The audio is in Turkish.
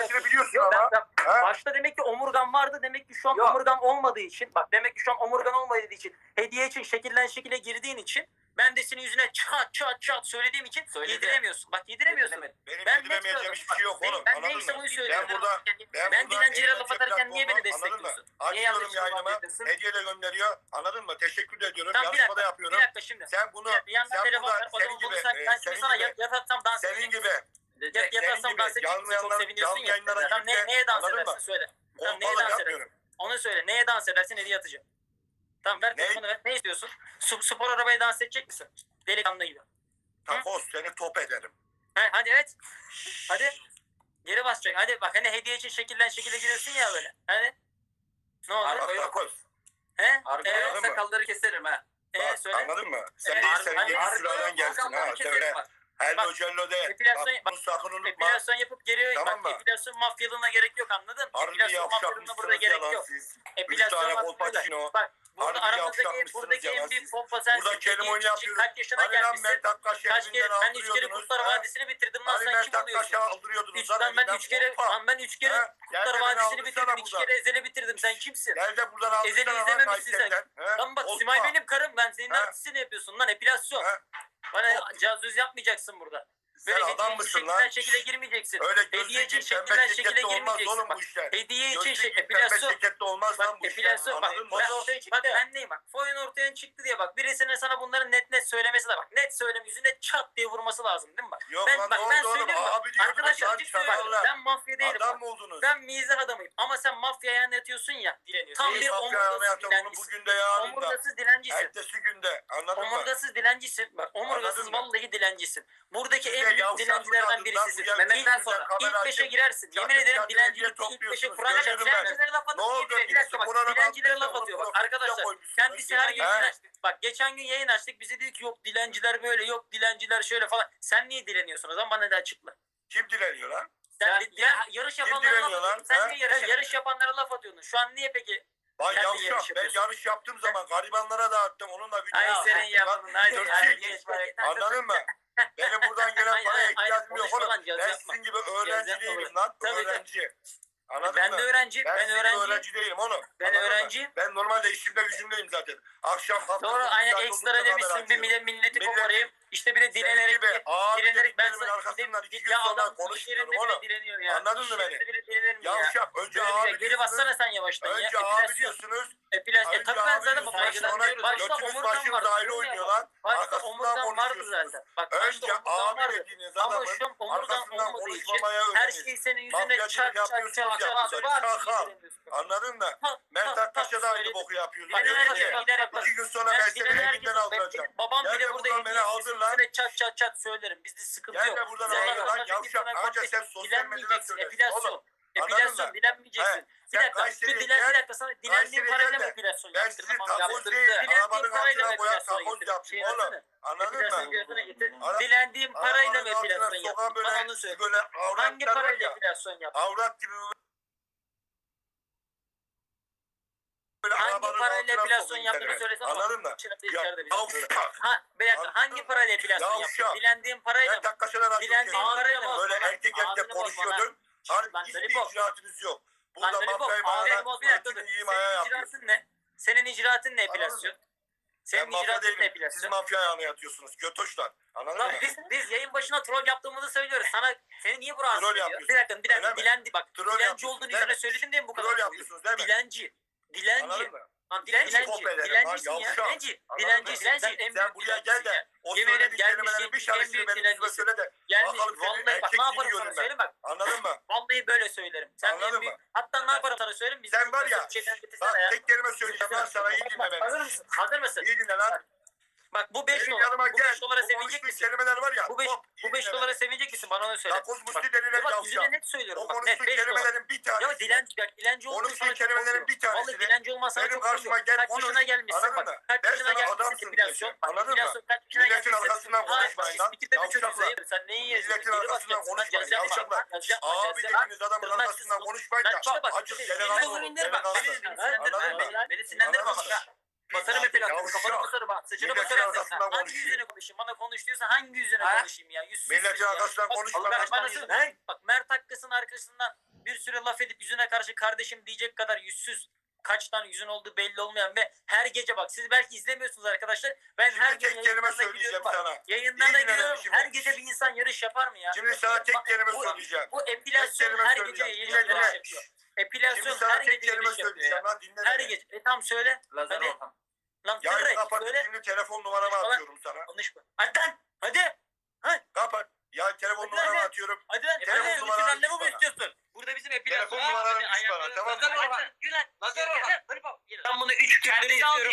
Paylaştırabiliyorsun yok, ama. Ben, ben, başta demek ki omurgan vardı. Demek ki şu an yok. omurgan olmadığı için. Bak demek ki şu an omurgan olmadığı için. Hediye için şekilden şekile girdiğin için. Ben de senin yüzüne çat çat çat söylediğim için Söyledi. yediremiyorsun. Bak yediremiyorsun. Benim ben yediremeyeceğim hiçbir şey yok oğlum. Ben, ben neyse bunu söylüyorum. Ben, burada, ben, ben dilencilere laf atarken niye beni destekliyorsun? Açıyorum yayınıma. Hediyeyle gönderiyor. Anladın mı? Teşekkür ediyorum. Tamam, Yarışma da yapıyorum. Bir dakika şimdi. Sen bunu, sen burada senin gibi. E, ben şimdi sana yatarsam dans Senin gibi Yap, yaparsam dans ettiğimizi çok seviniyorsun ya. Tamam, ne, neye dans edersin söyle. Tamam, neye dans edersin? Onu söyle. Neye dans edersin? Hediye atacağım. Tamam ver telefonu ver. Ne istiyorsun? Su Spor arabaya dans edecek misin? Delikanlı gibi. Takoz seni top ederim. He, hadi et. Hadi. Geri basacak. Hadi bak hani hediye için şekilden şekilde giriyorsun ya böyle. Hani. Ne olur? Arka takoz. He? Arka evet, sakalları keserim ha. Ee, söyle. Anladın mı? Sen ee, değil senin yeni sülalan gelsin ha. Söyle. Bak. El bak, Locello de. Enflasyon, bak, sakın unutma. Enflasyon yapıp geri tamam bak, mı? Enflasyon mafyalığına gerek yok anladın mı? Enflasyon mafyalığına burada gerek yok. Enflasyon mafyalığına. Bak Burada aramızdaki buradaki en büyük pompa sensin. Burada kelime oyunu yapıyoruz. Kaç yaşına hani gelmişsin? Ben Dakkaş'a kaç kere, ben üç kere Kurtlar Vadisi'ni bitirdim lan sen kim oluyorsun? Üç, lan ben üç kere, lan ben üç kere Kurtlar Vadisi'ni bitirdim. iki kere Ezel'i bitirdim. Sen kimsin? Nerede buradan aldın? Ezel'i izlememişsin sen. Lan bak Simay benim karım. Ben senin artistini yapıyorsun lan epilasyon. Bana casus yapmayacaksın burada. Sen Böyle adam mısın lan? şekilde girmeyeceksin. Öyle Hediye için şekilden pembe şekilde şekette olmaz girmeyeceksin. oğlum bu işler. hediye için Gözlüğün şey, pembe enflasyon. şekette olmaz lan bu e, işler. enflasyon bak. Anladın mı? Ben, şey bak ben neyim bak. Foyun ortaya çıktı diye bak. Birisinin sana bunların net net söylemesi lazım. Bak net söyleme yüzüne çat diye vurması lazım değil mi bak? Yok ben, lan bak, ne ben oldu oğlum? söylüyorum bak. Abi diyordunuz Arkadaşlar lan şey söylüyorum. Ben mafya değilim. Adam mı oldunuz? Ben mizah adamıyım. Ama sen mafyaya anlatıyorsun ya. Dileniyorsun. Tam bir omurgasız hayatım dilencisin. bugün de yarın da. Omurgasız dilencisin. Ertesi günde. Anladın mı? Omurgasız dilencisin. Bak omurgasız vallahi dilencisin. Buradaki en en büyük dilencilerden birisisiniz. Mehmet'ten sonra. İlk beşe girersin. Yemin ederim dilencileri ilk beşe Kur'an'a Dilencilere laf atıyor. Ne oldu? Dilencilere laf atıyor. Bak arkadaşlar kendisi her gün dilenci. Bak geçen gün yayın açtık. Bize dedi ki yok dilenciler böyle yok dilenciler şöyle falan. Sen niye dileniyorsun o zaman bana da açıkla. Kim dileniyor lan? Sen, sen ya, yarış yapanlara laf atıyorsun. Sen niye yarış, yarış yapanlara laf atıyorsun? Şu an niye peki ben Sen yarış, yarış ben yarış yaptığım zaman garibanlara dağıttım. Onunla video Ay senin yaptım. yapın. Haydi Anladın mı? Benim buradan gelen Aynen, paraya aynen, ihtiyacım yok oğlum. Ben yazı sizin gibi Yazı öğrenci değilim lan. Öğrenci. Anladın e, ben mı? de öğrenci, ben, ben öğrenci. öğrenci değilim oğlum. Ben Anladın öğrenciyim. Mı? Ben normalde işimde gücümdeyim zaten. Akşam hafta Sonra aynen ekstra demişsin bir millet, milleti millet, koparayım. İşte bir de dilenerek gibi, abi, dilenerek ben sana arkasından iki gün sonra konuşmuyorum oğlum. Dileniyor ya. Anladın mı beni? Ya uşak önce abi geri bassana sen yavaştan önce ya. Önce e, abi diyorsunuz e, plaj, e, tabii ben zaten bak, başta, ona, başta götümüz omurdan vardı. ayrı oynuyor. Başta Arkasından omurdan vardı zaten. Bak, Önce omurdan abi vardı. dediğiniz Ama şu an omurdan arkasından olmadığı için konuşmamaya her şey senin yüzüne Mafyacılık çarp çarp yapıyorsunuz ya, çarp sen Anladın mı? Mert Aktaş'a da aynı boku yapıyordu. Gider Dedi ki, erkek, gün sonra ben Ben seni gider erkek. evinden aldıracağım. Babam bile burada buradan beni elini aldır lan. çat çat çat söylerim. Bizde sıkıntı Gel yok. de buradan Zaten aldır lan zaten yavşak. Anca sen sosyal medyada Dilenmeyeceksin, Epilasyon. Epilasyon Anladın mı? dilenmeyeceksin. He. Bir dakika, şu Kayseri'ye dilen, bir dakika sana dilendiğin parayla mı de. epilasyon Ben sizi Tamam, takoz yaptırdın. değil, arabanın şey Dilendiğin parayla mı altına koyan epilasyon yapayım oğlum. Anladın mı? Dilendiğin parayla mı epilasyon sokan? Bana onu söyle. Hangi parayla ya. epilasyon yaptın? Avrat gibi böyle Hangi parayla altına epilasyon sokun yaptığını söylesem Anladın mı? Ya, bir Ha, bir hangi parayla epilasyon yaptın? Yavşak. Dilendiğin parayla mı? Dilendiğin parayla mı? Böyle erkek erkek Ağzını konuşuyordum. Harbi ben hiçbir Galiba. icraatımız yok. Burada Lan Galiba, mafyayı bana Adem Boz'u yaptı. Senin icraatın ne? Senin icraatın ne epilasyon? Senin icraatın ne değilim. Siz mafya ayağına yatıyorsunuz. Götoşlar. Anladın mı? biz, biz yayın başına troll yaptığımızı söylüyoruz. Sana seni niye bu rahatsız Troll ediyor? Bir dakika bir Öyle dakika mi? dilendi bak. Troll dilenci yapıyorsun, olduğunu değil yüzüne mi? söyledim diye mi bu kadar? Troll yapıyorsunuz değil mi? Dilenci. Dilenci. Anladın mı? Lan dilenci. Dilenci. Dilenci. kopyalarım lan, Dilencisin ya. yavşak. Dilenci. Anladın mı? Dilenci. Sen, Sen, en büyük buraya gel dilencisin ya. de o Yemin ederim söylediğin gelmiş kelimelerin bir şey, en büyük şarkısını benim yüzüme dilencisin. söyle de Gelmiş. Vallahi bak ne erkekliğini Anladın mı? Hatta ne yaparım sana söyleyeyim. Sen var ya. Bak ya. tek kelime söyleyeceğim lan sana iyi dinle beni. Hazır mısın? Hazır mısın? İyi dinle lan. Bak bu 5 Benim dolar. Bu 5 dolara sevinecek misin? kelimeler var ya. Bu 5 bu 5 dolara sevinecek misin? Bana onu söyle. Ya Bak, kozmusti denilen bak yüzüne net söylüyorum. O Bak net konuştuğun 5 dolar. kelimelerin bir tanesi. Ya dilenci bak dilenci olduğunu sana çok kelimelerin bir tanesini Vallahi dilenci olmaz sana çok karşıma kızıyorum. gel, Kaç konuş. yaşına gelmişsin bak. mı? Kaç Ben yaşına sana gelmişsin adamsın enflasyon. Anladın mı? enflasyon kaç yaşına Milletin gelmişsin. arkasından Ha, konuşma siz lan. bitirde mi Sen neyin yazıyorsun? Milletin Geri arkasından bakacaksın. Lan konuşmayın, ceza yapacağım. yavşaklar. Ceza yapacağım. Abi Ceza- dediğiniz adamın Tırnak arkasından çizsin. konuşmayın da. Lan bak. Acı Beni sinirlendirme. Beni sinirlendirme. Beni sinirlendirme Basarım epilasyon. Yavşak. Kafanı basarım ha. Saçını Milletin basarım. arkasından Hangi konuşuyor. yüzüne konuşayım? Bana konuş diyorsan hangi yüzüne Ha? konuşayım ya? Yüzsüzsün Milletin arkasından konuşma. bak, Kaç tane yüzüne? Bak Mert Hakkıs'ın arkasından bir süre laf edip yüzüne karşı kardeşim diyecek kadar yüzsüz kaç tane yüzün olduğu belli olmayan ve her gece bak siz belki izlemiyorsunuz arkadaşlar. Ben her Şimdi gün tek kelime söyleyeceğim giriyorum bak. sana. Yayınlarına İyi dinle giriyorum. beni şimdi. Her gece bir insan yarış yapar mı ya? Şimdi sana tek kelime bu- söyleyeceğim. Bu Tek epilasyon kelime her gece söyleyeceğim. yarış Dinle, dinle. yapıyor. Epilasyon Şimdi sana her tek gece kelime yarış yapıyor söyleyeceğim ya. lan dinle Her beni. gece. E tamam söyle. Lazer Hadi. Orhan. Lan Yayını direkt kapat. söyle. Şimdi telefon numaramı Konuşma lan. atıyorum sana. Konuşma. Hadi lan. Hadi. Kapat. Ya telefon Hadi, numaramı hadi. atıyorum. Hadi lan. Telefon Hadi. numaranı Bütün mu bana. istiyorsun? Burada bizim epilasyon. Telefon numaranı bana tamam mı? Lazer Orhan. Lazer Orhan. Ben bunu üç gündür izliyorum.